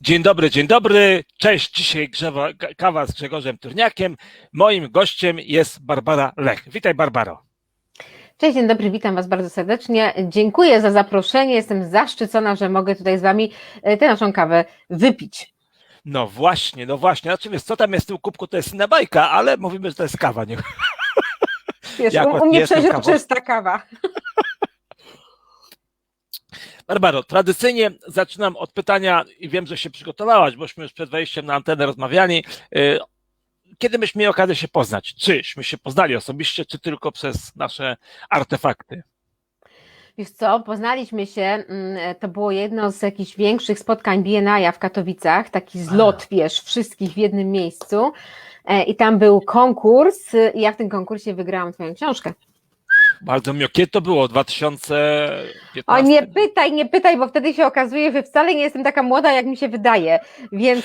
Dzień dobry, dzień dobry. Cześć. Dzisiaj grzewa, kawa z Grzegorzem Turniakiem. Moim gościem jest Barbara Lech. Witaj, Barbaro. Cześć, dzień dobry, witam Was bardzo serdecznie. Dziękuję za zaproszenie. Jestem zaszczycona, że mogę tutaj z Wami e, tę naszą kawę wypić. No właśnie, no właśnie. Znaczy, wiesz, co tam jest w tym kubku, to jest inna bajka, ale mówimy, że to jest kawa. Nie? Wiesz, Ja u, u nie mnie przeźroczysta kawa. Barbaro, tradycyjnie zaczynam od pytania i wiem, że się przygotowałaś, bośmy już przed wejściem na antenę rozmawiali. Y, Kiedy myśmy mieli okazję się poznać? Czyśmy się poznali osobiście, czy tylko przez nasze artefakty? Wiesz co, poznaliśmy się, mm, to było jedno z jakichś większych spotkań BNI w Katowicach, taki zlot, wiesz, wszystkich w jednym miejscu E, i tam był konkurs y, i ja w tym konkursie wygrałam Twoją książkę. Bardzo miło. Kiedy to było? 2015? O nie pytaj, nie pytaj, bo wtedy się okazuje, że wcale nie jestem taka młoda, jak mi się wydaje, więc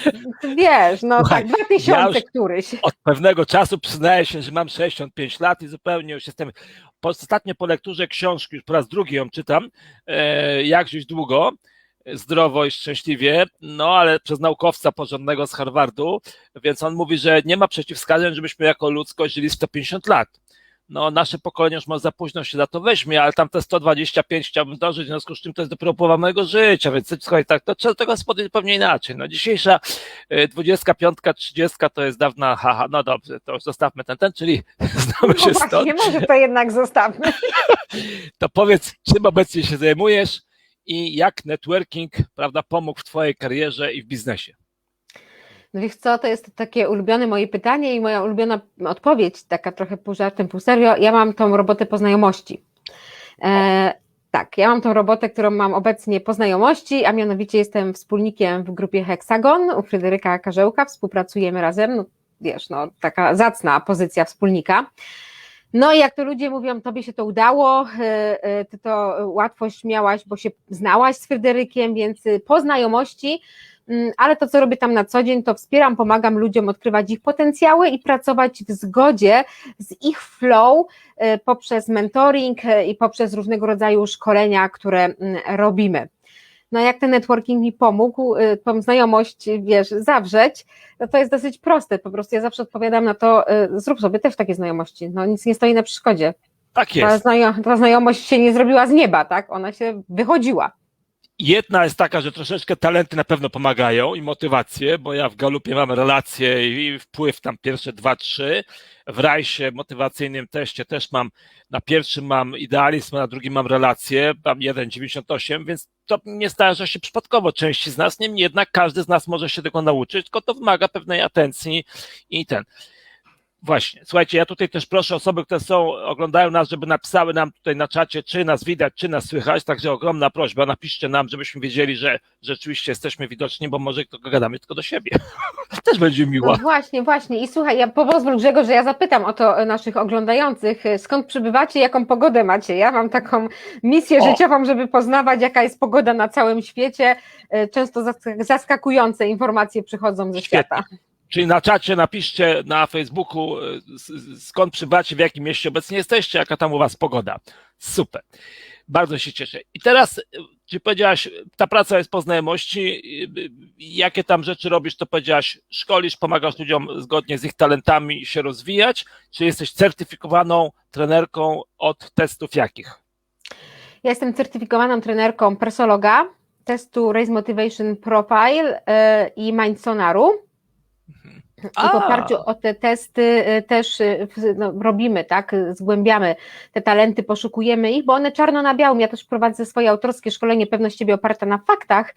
wiesz, no Słuchaj, tak, 2000 ja któryś. Od pewnego czasu przyznaję się, że mam 65 lat i zupełnie już jestem. Ostatnio po lekturze książki, już po raz drugi ją czytam, e, jak żyć długo, zdrowo i szczęśliwie, no ale przez naukowca porządnego z Harvardu, więc on mówi, że nie ma przeciwwskazań, żebyśmy jako ludzkość żyli 150 lat. No, nasze pokolenie już może za późno się za to weźmie, ale tam te 125 chciałbym dożyć, w związku z czym to jest dopiero połowa mojego życia, więc słuchaj, tak, to trzeba tego podjąć pewnie inaczej. No, dzisiejsza e, 25, 30 to jest dawna, haha, no dobrze, to już zostawmy ten, ten, czyli znamy się No stąd. właśnie, może to jednak zostawmy. To powiedz, czym obecnie się zajmujesz i jak networking, prawda, pomógł w twojej karierze i w biznesie? No wiesz co, to jest takie ulubione moje pytanie i moja ulubiona odpowiedź, taka trochę pół żartem, pół serio. Ja mam tą robotę po znajomości. E, tak, ja mam tą robotę, którą mam obecnie po znajomości, a mianowicie jestem wspólnikiem w grupie Hexagon u Fryderyka Karzełka, współpracujemy razem, no wiesz, no taka zacna pozycja wspólnika. No i jak to ludzie mówią, tobie się to udało, e, e, ty to łatwość miałaś, bo się znałaś z Fryderykiem, więc y, po znajomości ale to, co robię tam na co dzień, to wspieram, pomagam ludziom odkrywać ich potencjały i pracować w zgodzie z ich flow e, poprzez mentoring e, i poprzez różnego rodzaju szkolenia, które mm, robimy. No jak ten networking mi pomógł, e, tą znajomość, wiesz, zawrzeć, no to jest dosyć proste, po prostu ja zawsze odpowiadam na to, zrób sobie też takie znajomości, no nic nie stoi na przeszkodzie. Tak Ta, jest. ta znajomość się nie zrobiła z nieba, tak, ona się wychodziła. Jedna jest taka, że troszeczkę talenty na pewno pomagają i motywacje, bo ja w Galupie mam relacje i wpływ tam pierwsze dwa, trzy. W rajsie motywacyjnym teście też mam, na pierwszym mam idealizm, na drugim mam relacje, mam 1,98, więc to nie zdarza się przypadkowo części z nas, niemniej jednak każdy z nas może się tego nauczyć, tylko to wymaga pewnej atencji i ten. Właśnie, słuchajcie, ja tutaj też proszę osoby, które są, oglądają nas, żeby napisały nam tutaj na czacie, czy nas widać, czy nas słychać, także ogromna prośba, napiszcie nam, żebyśmy wiedzieli, że rzeczywiście jesteśmy widoczni, bo może tylko gadamy tylko do siebie. też będzie No miło. właśnie, właśnie. I słuchaj, ja pozwól Grzegorz, że ja zapytam o to naszych oglądających, e, skąd przybywacie, jaką pogodę macie? Ja mam taką misję O. życiową, żeby poznawać, jaka jest pogoda na całym świecie. E, Często zask- zaskakujące informacje przychodzą ze Świetnie. świata. Czyli na czacie napiszcie na Facebooku, s- skąd przybywacie, w jakim mieście obecnie jesteście, jaka tam u was pogoda. Super. Bardzo się cieszę. I teraz, y, czy powiedziałaś, ta praca jest po znajomości, jakie tam rzeczy robisz, to powiedziałaś, szkolisz, pomagasz ludziom zgodnie z ich talentami się rozwijać, czy jesteś certyfikowaną trenerką od testów jakich? Ja jestem certyfikowaną trenerką persologa, testu Race Motivation Profile e, i Mindsonaru. I w oparciu o te testy y, też y, no, robimy, tak, zgłębiamy te talenty, poszukujemy ich, bo one czarno na białym. Ja też prowadzę swoje autorskie szkolenie Pewność Siebie oparte na faktach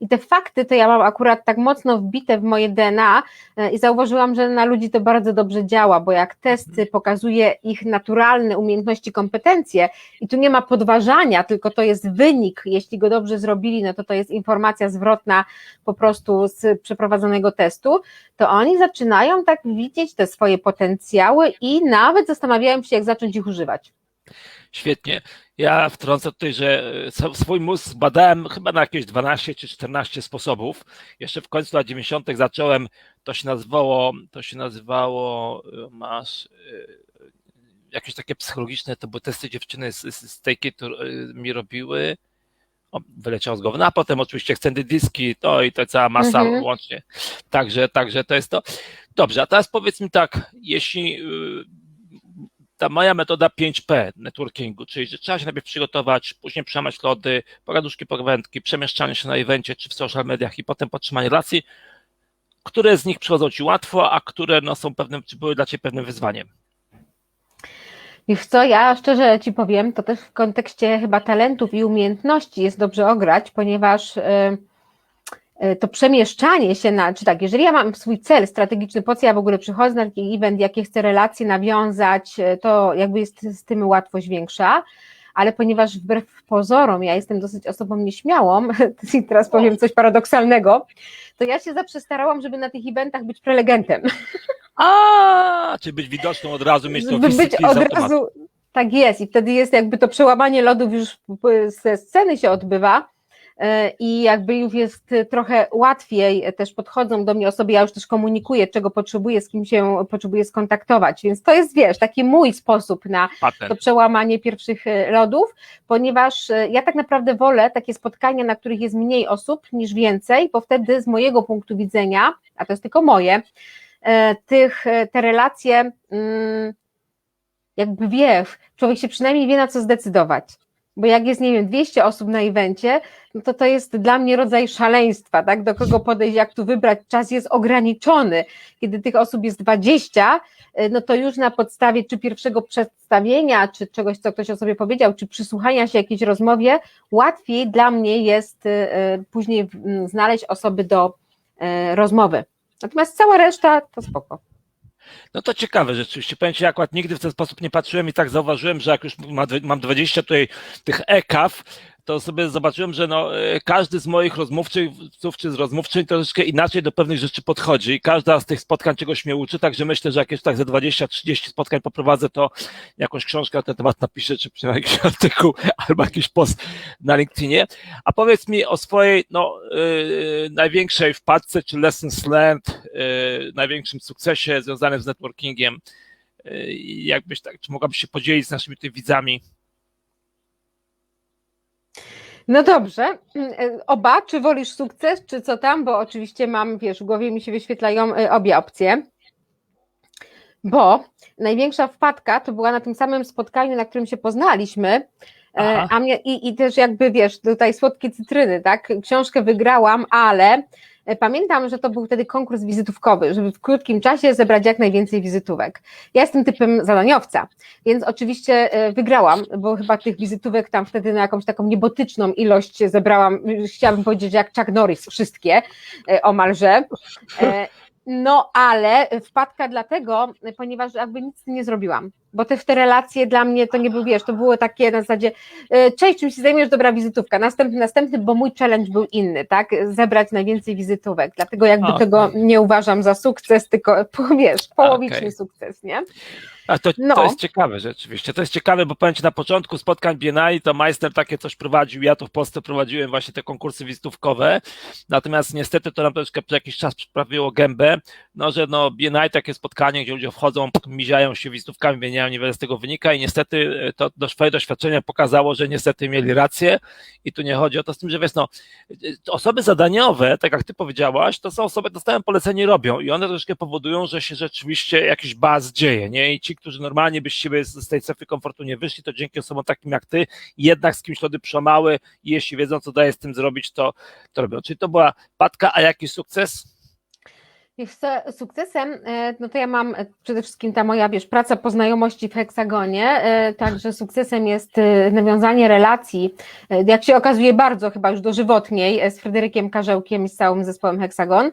i te fakty to ja mam akurat tak mocno wbite w moje DNA y, i zauważyłam, że na ludzi to bardzo dobrze działa, bo jak testy pokazuje ich naturalne umiejętności, kompetencje i tu nie ma podważania, tylko to jest wynik, jeśli go dobrze zrobili, no to to jest informacja zwrotna po prostu z przeprowadzonego testu, to oni zaczynają tak widzieć te swoje potencjały i nawet zastanawiają się, jak zacząć ich używać. Świetnie. Ja wtrącę tutaj, że e, swój mózg badałem chyba na jakieś 12 czy 14 sposobów. Jeszcze w końcu lat 90. zacząłem, to się nazywało, to się nazywało, e, masz e, jakieś takie psychologiczne, to były testy dziewczyny z, z, z Take It, e, mi robiły. o, wyleciało z głowy. No a potem oczywiście extended dyski, to i to cała masa Mhm. łącznie. Także, także to jest to. Dobrze, a teraz powiedz mi tak, jeśli ta moja metoda 5P networkingu, czyli że trzeba się najpierw przygotować, później przełamać lody, pogaduszki, pogawędki, przemieszczanie się na evencie czy w social mediach i potem podtrzymanie relacji, które z nich przychodzą Ci łatwo, a które no, są pewnym, czy były dla Ciebie pewnym wyzwaniem? Wiesz co, ja szczerze Ci powiem, to też w kontekście chyba talentów i umiejętności jest dobrze ograć, ponieważ y, y, to przemieszczanie się na, czy tak, jeżeli ja mam swój cel strategiczny, po co ja w ogóle przychodzę na taki event, jakie chcę relacje nawiązać, y, to jakby jest z tym łatwość większa, ale ponieważ wbrew pozorom ja jestem dosyć osobą nieśmiałą, i teraz powiem coś paradoksalnego, to ja się zawsze starałam, żeby na tych eventach być prelegentem. A, czy być widoczną od razu, mieć żeby być od razu, tak jest i wtedy jest jakby to przełamanie lodów już ze sceny się odbywa. e, i jakby już jest trochę łatwiej e, też podchodzą do mnie osoby, ja już też komunikuję, czego potrzebuję, z kim się potrzebuję skontaktować, więc to jest, wiesz, taki mój sposób na Patent. to przełamanie pierwszych e, lodów, ponieważ e, ja tak naprawdę wolę takie spotkania, na których jest mniej osób niż więcej, bo wtedy z mojego punktu widzenia, a to jest tylko moje, e, tych, e, te relacje, mm, jakby wiesz, człowiek się przynajmniej wie na co zdecydować. Bo jak jest, nie wiem, 200 osób na evencie, no to to jest dla mnie rodzaj szaleństwa, tak? Do kogo podejść, jak tu wybrać, czas jest ograniczony. Kiedy tych osób jest 20, y, no to już na podstawie czy pierwszego przedstawienia, czy czegoś, co ktoś o sobie powiedział, czy przysłuchania się jakiejś rozmowie, łatwiej dla mnie jest y, y, później znaleźć osoby do rozmowy. Natomiast cała reszta to spoko. No to ciekawe rzeczywiście. Powiem Ci, ja akurat nigdy w ten sposób nie patrzyłem i tak zauważyłem, że jak już ma- mam 20 tutaj tych e-kaw, to sobie zobaczyłem, że no, e, każdy z moich rozmówców czy z rozmówczyń troszeczkę inaczej do pewnych rzeczy podchodzi i każda z tych spotkań czegoś mnie uczy, także myślę, że jak już tak ze 20-30 spotkań poprowadzę, to jakąś książkę na ten temat napiszę, czy przynajmniej jakiś artykuł albo jakiś post na LinkedInie. A powiedz mi o swojej no, yy, największej wpadce, czy lessons learned, yy, największym sukcesie związanym z networkingiem. Yy, jakbyś tak, czy mogłabyś się podzielić z naszymi tutaj widzami? No dobrze. Oba, czy wolisz sukces, czy co tam? Bo oczywiście mam, wiesz, w głowie mi się wyświetlają y, obie opcje. Bo największa wpadka to była na tym samym spotkaniu, na którym się poznaliśmy. e, Aha. A mnie, i, I też jakby wiesz, tutaj słodkie cytryny, tak? Książkę wygrałam, ale e, pamiętam, że to był wtedy konkurs wizytówkowy, żeby w krótkim czasie zebrać jak najwięcej wizytówek. Ja jestem typem zadaniowca, więc oczywiście e, wygrałam, bo chyba tych wizytówek tam wtedy na jakąś taką niebotyczną ilość zebrałam, chciałabym powiedzieć, jak Chuck Norris, wszystkie e, omalże. E, No, ale wpadka dlatego, ponieważ jakby nic nie zrobiłam, bo te, te relacje dla mnie to nie był, wiesz, to było takie na zasadzie, e, cześć, czym się zajmujesz, dobra wizytówka, następny, następny, bo mój challenge był inny, tak, zebrać najwięcej wizytówek, dlatego jakby Okej. tego nie uważam za sukces, tylko, wiesz, połowiczny Okej. sukces, nie? A to, No. to jest ciekawe rzeczywiście. To jest ciekawe, bo powiem Ci, na początku spotkań Biennale to majster takie coś prowadził. Ja to w Polsce prowadziłem właśnie te konkursy wizytówkowe. Natomiast niestety to nam troszeczkę przez jakiś czas przyprawiło gębę, no że no Biennale takie spotkanie, gdzie ludzie wchodzą, miziają się wizytówkami, wymieniają niewiele z tego wynika i niestety e, to swoje doświadczenie pokazało, że niestety mieli rację i tu nie chodzi o to z tym, że wiesz, no e, osoby zadaniowe, tak jak Ty powiedziałaś, to są osoby, dostają polecenie robią i one troszeczkę powodują, że się rzeczywiście jakiś baz dzieje, nie? I ci, którzy normalnie by z siebie z tej strefy komfortu nie wyszli, to dzięki osobom takim jak Ty jednak z kimś lody przełamały i jeśli wiedzą, co daje z tym zrobić, to, to robią. Czyli to była patka, a jaki sukces? Wiesz sukcesem, e, no to ja mam e, przede wszystkim ta moja, wiesz, praca po znajomości w Heksagonie, e, także sukcesem jest nawiązanie relacji, jak się okazuje bardzo chyba już dożywotniej z Fryderykiem Karzełkiem i z całym zespołem Heksagon,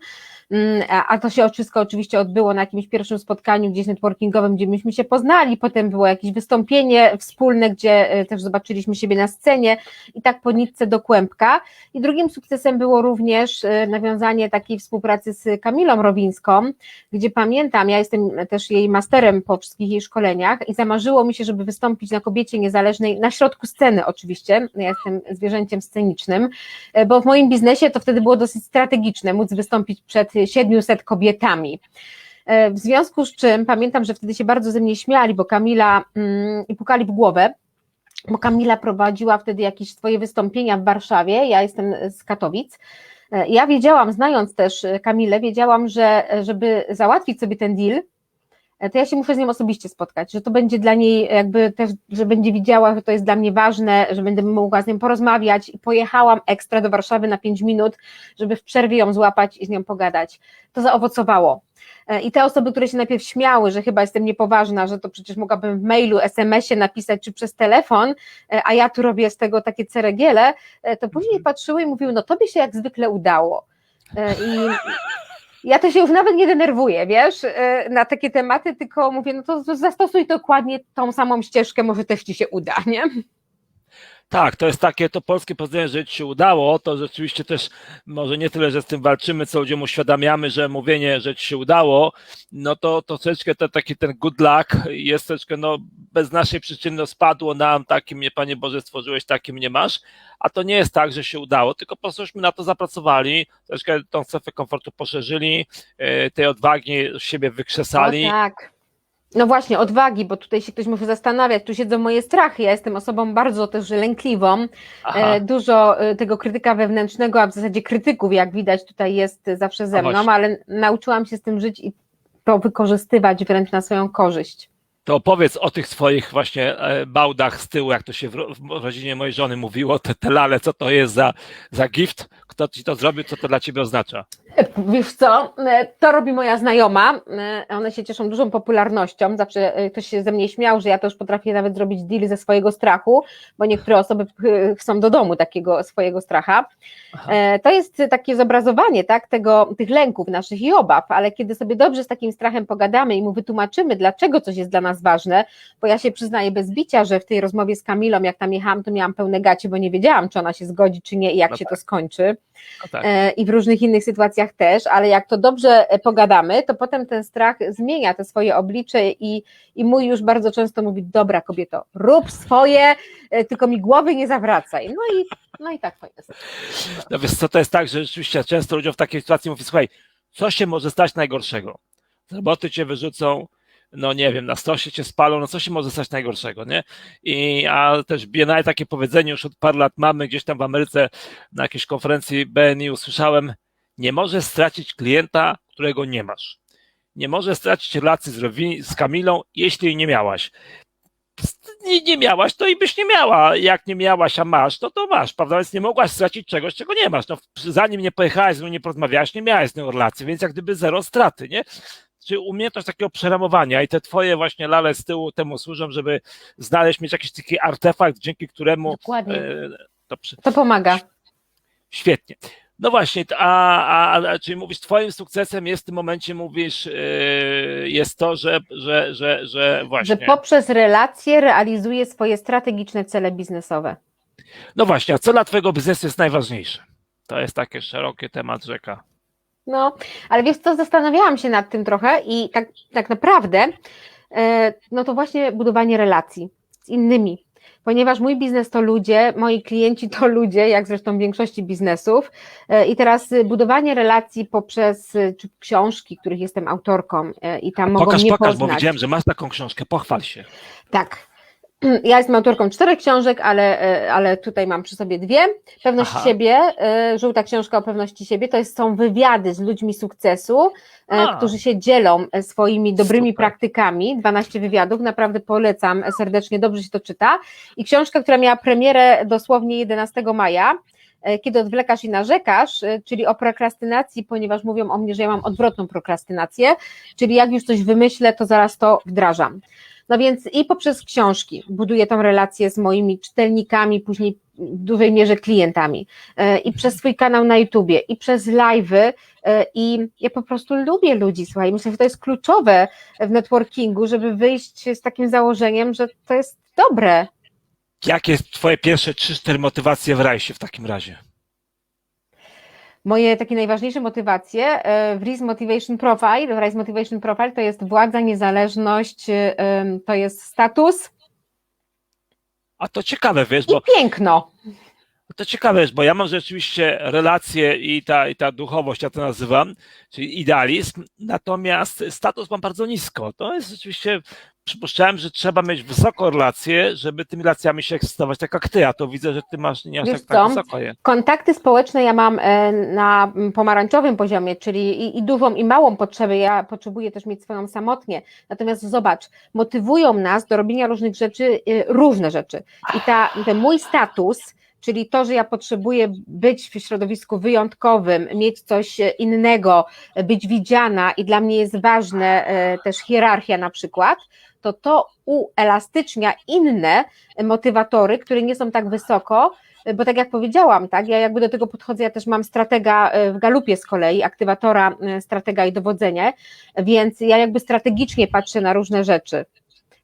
a a to się wszystko oczywiście odbyło na jakimś pierwszym spotkaniu gdzieś networkingowym, gdzie myśmy się poznali, potem było jakieś wystąpienie wspólne, gdzie e, też zobaczyliśmy siebie na scenie i tak po nitce do kłębka. I drugim sukcesem było również e, nawiązanie takiej współpracy z Kamilą Rowińską, gdzie pamiętam, ja jestem też jej masterem po wszystkich jej szkoleniach i zamarzyło mi się, żeby wystąpić na kobiecie niezależnej, na środku sceny oczywiście, ja jestem zwierzęciem scenicznym, e, bo w moim biznesie to wtedy było dosyć strategiczne, móc wystąpić przed 700 kobietami. E, W związku z czym pamiętam, że wtedy się bardzo ze mnie śmiali, bo Kamila mm, i pukali w głowę, bo Kamila prowadziła wtedy jakieś swoje wystąpienia w Warszawie, ja jestem z Katowic. E, Ja wiedziałam, znając też e, Kamilę, wiedziałam, że żeby załatwić sobie ten deal, to ja się muszę z nią osobiście spotkać, że to będzie dla niej jakby też, że będzie widziała, że to jest dla mnie ważne, że będę mogła z nią porozmawiać i pojechałam ekstra do Warszawy na 5 minut, żeby w przerwie ją złapać i z nią pogadać. To zaowocowało. E, I te osoby, które się najpierw śmiały, że chyba jestem niepoważna, że to przecież mogłabym w mailu, SMS-ie napisać czy przez telefon, e, a ja tu robię z tego takie ceregiele, e, to później patrzyły i mówiły, no tobie się jak zwykle udało. E, I ja to się już nawet nie denerwuję, wiesz, e, na takie tematy, tylko mówię, no to zastosuj dokładnie tą samą ścieżkę, może też ci się uda, nie? Tak, to jest takie to polskie powiedzenie, że ci się udało, to rzeczywiście też może nie tyle, że z tym walczymy, co ludziom uświadamiamy, że mówienie, że ci się udało, no to, to troszeczkę to, taki ten good luck jest troszeczkę, no bez naszej przyczyny no, spadło nam, takim mnie Panie Boże stworzyłeś, takim nie masz, a to nie jest tak, że się udało, tylko po prostuśmy na to zapracowali, troszeczkę tą strefę komfortu poszerzyli, e, tej odwagi siebie wykrzesali. O, tak. No właśnie, odwagi, bo tutaj się ktoś może zastanawiać, tu siedzą moje strachy, ja jestem osobą bardzo też lękliwą, Aha. e, dużo e, tego krytyka wewnętrznego, a w zasadzie krytyków, jak widać, tutaj jest zawsze ze mną, ale nauczyłam się z tym żyć i to wykorzystywać wręcz na swoją korzyść. To opowiedz o tych swoich właśnie e, bałdach z tyłu, jak to się w rodzinie mojej żony mówiło, te, te lale, co to jest za, za gift, kto ci to zrobił, co to dla ciebie oznacza. Wiesz co, e, to robi moja znajoma, e, one się cieszą dużą popularnością, zawsze e, ktoś się ze mnie śmiał, że ja to już potrafię nawet zrobić deal ze swojego strachu, bo niektóre osoby chcą do domu takiego swojego stracha. Aha. To jest takie zobrazowanie tak, tego, tych lęków naszych i obaw, ale kiedy sobie dobrze z takim strachem pogadamy i mu wytłumaczymy, dlaczego coś jest dla nas ważne, bo ja się przyznaję bez bicia, że w tej rozmowie z Kamilą, jak tam jechałam, to miałam pełne gacie, bo nie wiedziałam, czy ona się zgodzi, czy nie i jak No się tak. to skończy tak. e, i w różnych innych sytuacjach też, ale jak to dobrze e, pogadamy, to potem ten strach zmienia te swoje oblicze i, i mój już bardzo często mówi, dobra kobieto, rób swoje, e, tylko mi głowy nie zawracaj. No i, no i tak to jest. No wiesz co, to jest tak, że rzeczywiście często ludziom w takiej sytuacji mówi, słuchaj, co się może stać najgorszego? Z roboty cię wyrzucą, no nie wiem, na stosie cię spalą, no co się może stać najgorszego, nie? I, a też BNI takie powiedzenie już od paru lat mamy, gdzieś tam w Ameryce na jakiejś konferencji BNI usłyszałem, nie możesz stracić klienta, którego nie masz. Nie możesz stracić relacji z, Rowi- z Kamilą, jeśli jej nie miałaś. Nie, nie miałaś, to i byś nie miała. Jak nie miałaś, a masz, to to masz, prawda? Więc nie mogłaś stracić czegoś, czego nie masz. No, zanim nie pojechałaś, z nią nie porozmawiałaś, nie miałaś z nią relacji, więc jak gdyby zero straty, nie? Czy umiejętność takiego przeramowania i te twoje właśnie lale z tyłu temu służą, żeby znaleźć, mieć jakiś taki artefakt, dzięki któremu Dokładnie. e, to przy, To pomaga. Świetnie. No właśnie, a, a, a czyli mówisz, twoim sukcesem jest w tym momencie, mówisz, yy, jest to, że, że, że, że właśnie. Że poprzez relacje realizuje swoje strategiczne cele biznesowe. No właśnie, a co dla twojego biznesu jest najważniejsze? To jest takie szerokie temat rzeka. No, ale wiesz co, zastanawiałam się nad tym trochę i tak, tak naprawdę, e, no to właśnie budowanie relacji z innymi, ponieważ mój biznes to ludzie, moi klienci to ludzie, jak zresztą w większości biznesów e, i teraz y, budowanie relacji poprzez y, książki, których jestem autorką e, i tam mogą Pokaż, mnie pokaż, poznać. bo widziałem, że masz taką książkę, pochwal się. Tak. Ja jestem autorką czterech książek, ale, e, ale tutaj mam przy sobie dwie. Pewność Aha. siebie, e, żółta książka o pewności siebie, to jest, są wywiady z ludźmi sukcesu, e, A. którzy się dzielą swoimi dobrymi Super. praktykami. 12 wywiadów, naprawdę polecam serdecznie, dobrze się to czyta. I książka, która miała premierę dosłownie 11 maja, kiedy odwlekasz i narzekasz, czyli o prokrastynacji, ponieważ mówią o mnie, że ja mam odwrotną prokrastynację, czyli jak już coś wymyślę, to zaraz to wdrażam. No więc i poprzez książki buduję tą relację z moimi czytelnikami, później w dużej mierze klientami E, i przez swój kanał na YouTubie i przez live'y e, i ja po prostu lubię ludzi, słuchaj, myślę, że to jest kluczowe w networkingu, żeby wyjść z takim założeniem, że to jest dobre. Jakie jest twoje pierwsze 3-4 motywacje w rajsie w takim razie? Moje takie najważniejsze motywacje e, w RISE Motivation Profile, w Motivation Profile to jest władza, niezależność, e, to jest status A to ciekawe, wiesz, bo piękno. To ciekawe jest, bo ja mam rzeczywiście relacje i ta, i ta duchowość, ja to nazywam, czyli idealizm, natomiast status mam bardzo nisko. To jest rzeczywiście przypuszczałem, że trzeba mieć wysoką relację, żeby tymi relacjami się ekscytować, tak jak ty, a to widzę, że ty masz nie aż Wiesz tak, tak wysoko je. Kontakty społeczne ja mam e, na pomarańczowym poziomie, czyli i, i dużą i małą potrzebę. Ja potrzebuję też mieć swoją samotnie. Natomiast zobacz, motywują nas do robienia różnych rzeczy, e, różne rzeczy. I ta, ten mój status, czyli to, że ja potrzebuję być w środowisku wyjątkowym, mieć coś e, innego, e, być widziana i dla mnie jest ważne e, też hierarchia na przykład, to to uelastycznia inne motywatory, które nie są tak wysoko, bo tak jak powiedziałam, tak, ja jakby do tego podchodzę, ja też mam stratega w galupie z kolei, aktywatora, stratega i dowodzenie, więc ja jakby strategicznie patrzę na różne rzeczy.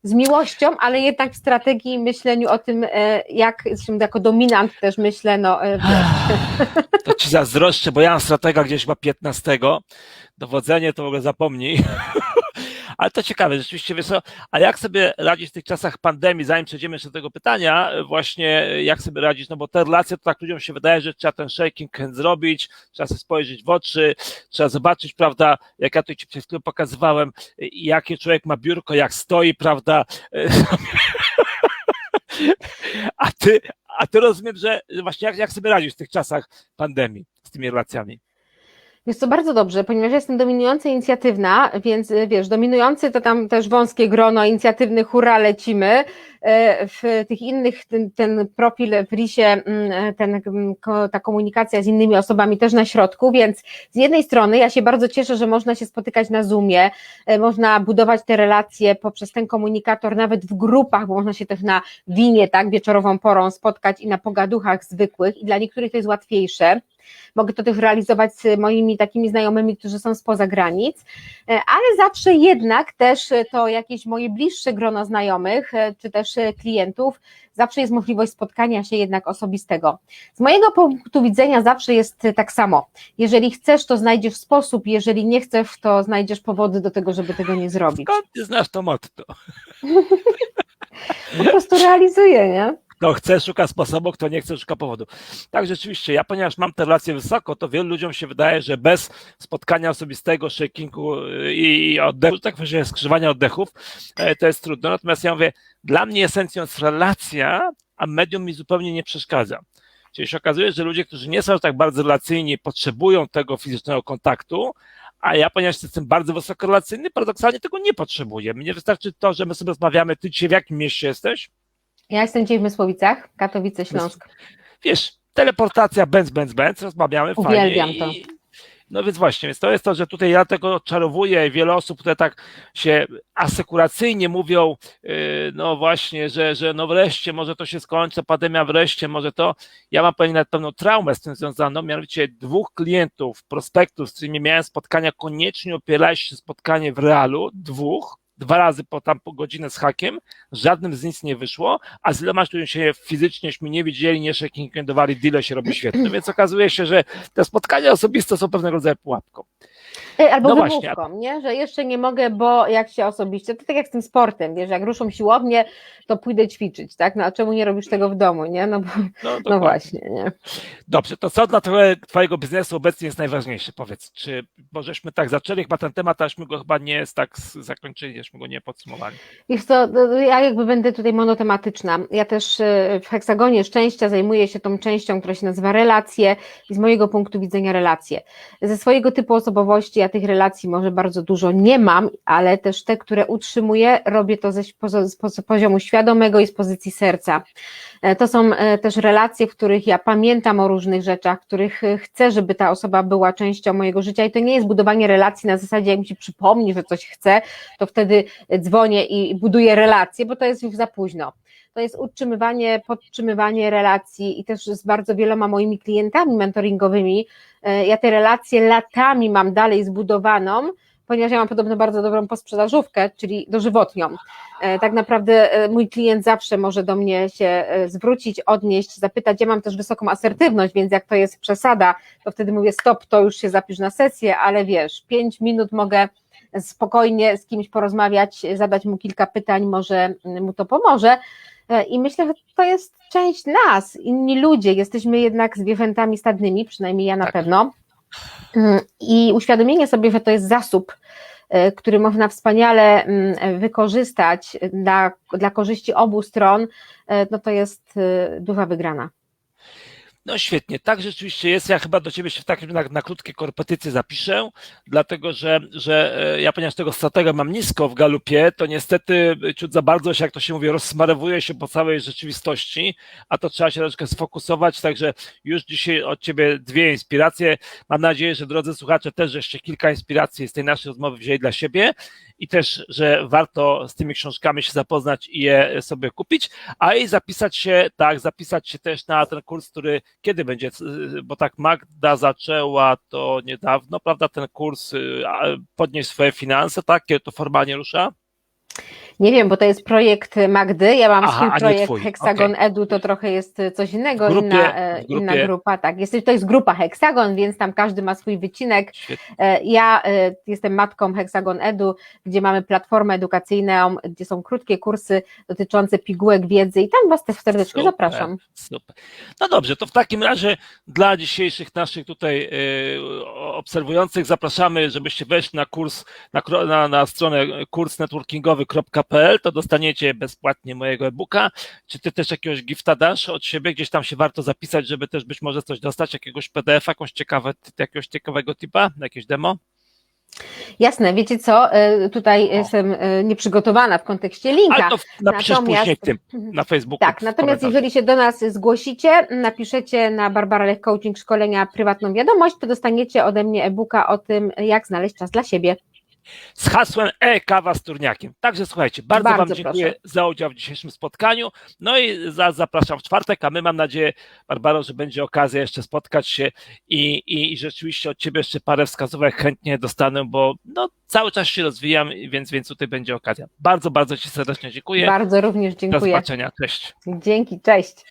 Z miłością, ale jednak w strategii i myśleniu o tym, e, jak jako dominant też myślę, no e, To ci zazdroszczę, bo ja mam stratega gdzieś chyba 15. Dowodzenie to w ogóle zapomnij. Ale to ciekawe, rzeczywiście, wiesz co, a jak sobie radzić w tych czasach pandemii, zanim przejdziemy jeszcze do tego pytania, właśnie jak sobie radzić, no bo te relacje, to tak ludziom się wydaje, że trzeba ten shaking hand zrobić, trzeba sobie spojrzeć w oczy, trzeba zobaczyć, prawda, jak ja tu ci przed chwilą pokazywałem, jakie człowiek ma biurko, jak stoi, prawda, a ty, a ty rozumiem, że właśnie jak, jak sobie radzisz w tych czasach pandemii z tymi relacjami? Jest to bardzo dobrze, ponieważ jestem dominująca inicjatywna, więc wiesz, dominujący to tam też wąskie grono, inicjatywny, hura, lecimy. E, W tych innych, ten, ten profil w RISie, mm, ten, mm, ta komunikacja z innymi osobami też na środku, więc z jednej strony ja się bardzo cieszę, że można się spotykać na Zoomie, e, można budować te relacje poprzez ten komunikator nawet w grupach, bo można się też na winie, tak, wieczorową porą spotkać i na pogaduchach zwykłych i dla niektórych to jest łatwiejsze. Mogę to też realizować z moimi takimi znajomymi, którzy są spoza granic, e, ale zawsze jednak też e, to jakieś moje bliższe grono znajomych, e, czy też e, klientów, zawsze jest możliwość spotkania się jednak osobistego. Z mojego punktu widzenia zawsze jest e, tak samo. Jeżeli chcesz, to znajdziesz sposób, jeżeli nie chcesz, to znajdziesz powody do tego, żeby tego nie zrobić. Skąd ty znasz to motto? Po prostu realizuję, nie? Kto chce, szuka sposobu, kto nie chce, szuka powodu. Tak, rzeczywiście, ja ponieważ mam te relacje wysoko, to wielu ludziom się wydaje, że bez spotkania osobistego, shakingu i oddechu, tak właśnie skrzywania oddechów, e, to jest trudno. Natomiast ja mówię, dla mnie esencją jest relacja, a medium mi zupełnie nie przeszkadza. Czyli się okazuje, że ludzie, którzy nie są tak bardzo relacyjni, potrzebują tego fizycznego kontaktu, a ja, ponieważ jestem bardzo wysoko relacyjny, paradoksalnie tego nie potrzebuję. Mnie wystarczy to, że my sobie rozmawiamy, ty dzisiaj w jakim mieście jesteś? Ja jestem dzisiaj w Mysłowicach, Katowice, Śląsk. wiesz, teleportacja, benz, benz, benz, rozmawiamy Uwielbiam fajnie. to. I, no więc właśnie, więc to jest to, że tutaj ja tego odczarowuję wiele osób, które tak się asekuracyjnie mówią, yy, no właśnie, że, że no wreszcie może to się skończy, pandemia wreszcie, może to, ja mam pewnie nawet pewną traumę z tym związaną, mianowicie dwóch klientów, prospektów, z którymi miałem spotkania, koniecznie opierali się spotkanie w realu, dwóch, dwa razy po tam po godzinę z hakiem, żadnym z nic nie wyszło, a z iloma, się fizycznieśmy nie widzieli, nie shakingendowali, deal się robi świetnie, więc okazuje się, że te spotkania osobiste są pewnego rodzaju pułapką. Albo No no właśnie, wymówką, nie? że jeszcze nie mogę, bo jak się osobiście, to tak jak z tym sportem, wiesz, jak ruszą siłownię, to pójdę ćwiczyć, tak? No a czemu nie robisz tego w domu, nie? No, bo, No, no właśnie, nie? Dobrze, to co dla twoje- twojego biznesu obecnie jest najważniejsze? Powiedz, czy, bo żeśmy tak zaczęli chyba ten temat, aśmy go chyba nie jest tak zakończyli, żeśmy go nie podsumowali. Wiesz co, no, ja jakby będę tutaj monotematyczna. Ja też e, w heksagonie szczęścia zajmuję się tą częścią, która się nazywa relacje i z mojego punktu widzenia relacje. Ze swojego typu osobowości ja tych relacji może bardzo dużo nie mam, ale też te, które utrzymuję, robię to ze, z poz- poziomu świadomego i z pozycji serca. E, To są e, też relacje, w których ja pamiętam o różnych rzeczach, których e, chcę, żeby ta osoba była częścią mojego życia i to nie jest budowanie relacji na zasadzie, jak mi się przypomni, że coś chcę, to wtedy dzwonię i buduję relacje, bo to jest już za późno. To jest utrzymywanie, podtrzymywanie relacji i też z bardzo wieloma moimi klientami mentoringowymi. e, Ja te relacje latami mam dalej zbudowaną, ponieważ ja mam podobno bardzo dobrą posprzedażówkę, czyli dożywotnią. E, Tak naprawdę e, mój klient zawsze może do mnie się zwrócić, odnieść, zapytać. Ja mam też wysoką asertywność, więc jak to jest przesada, to wtedy mówię stop, to już się zapisz na sesję, ale wiesz, pięć minut mogę spokojnie z kimś porozmawiać, zadać mu kilka pytań, może mu to pomoże. E, I myślę, że to jest część nas, inni ludzie. Jesteśmy jednak zwierzętami stadnymi, przynajmniej ja na Tak. pewno. Mm, I uświadomienie sobie, że to jest zasób e, który można wspaniale mm, wykorzystać dla, dla korzyści obu stron, e, no to jest duża wygrana. No świetnie, tak rzeczywiście jest. Ja chyba do ciebie się w takim na, na krótkie korepetycje zapiszę, dlatego że, że e, ja ponieważ tego stratega mam nisko w galupie, to niestety ciut za bardzo się, jak to się mówi, rozsmarowuje się po całej rzeczywistości, a to trzeba się troszkę sfokusować, także już dzisiaj od ciebie dwie inspiracje. Mam nadzieję, że drodzy słuchacze też jeszcze kilka inspiracji z tej naszej rozmowy wzięli dla siebie i też, że warto z tymi książkami się zapoznać i je sobie kupić, a i zapisać się, tak, zapisać się też na ten kurs, który kiedy będzie, bo tak Magda zaczęła to niedawno, prawda, ten kurs y, podnieść swoje finanse, tak, kiedy to formalnie rusza? Nie wiem, bo to jest projekt Magdy. Ja mam Aha, swój projekt. Hexagon Okej. Edu, to trochę jest coś innego, grupie- inna, e, inna grupa. Tak, jest, to jest grupa Hexagon, więc tam każdy ma swój wycinek. Świetnie. E, Ja e, jestem matką Hexagon Edu, gdzie mamy platformę edukacyjną, gdzie są krótkie kursy dotyczące pigułek wiedzy i tam Was też serdecznie Super, zapraszam. Super. No dobrze, to w takim razie dla dzisiejszych naszych tutaj obserwujących zapraszamy, żebyście weszli na kurs, na, na, na stronę kursnetworkingowy.pl, to dostaniecie bezpłatnie mojego e-booka. Czy ty też jakiegoś gifta dasz od siebie? Gdzieś tam się warto zapisać, żeby też być może coś dostać, jakiegoś PDF-a, jakąś ciekawe, jakiegoś ciekawego tipa, jakieś demo? Jasne, wiecie co, e, tutaj jestem e, nieprzygotowana w kontekście linka. Ale to napiszesz Natomiast- później w tym, na Facebooku. Tak, natomiast jeżeli się do nas zgłosicie, napiszecie na Barbara Lech Coaching Szkolenia prywatną wiadomość, to dostaniecie ode mnie e-booka o tym, jak znaleźć czas dla siebie. Z hasłem e-kawa z turniakiem. Także słuchajcie, bardzo, Bardzo Wam dziękuję proszę. za udział w dzisiejszym spotkaniu. No i za, zapraszam w czwartek, a my mam nadzieję, Barbaro, że będzie okazja jeszcze spotkać się i, i, i rzeczywiście od Ciebie jeszcze parę wskazówek chętnie dostanę, bo no, cały czas się rozwijam, więc, więc tutaj będzie okazja. Bardzo, bardzo Ci serdecznie dziękuję. Bardzo również Do dziękuję. zobaczenia. Cześć. Dzięki, cześć.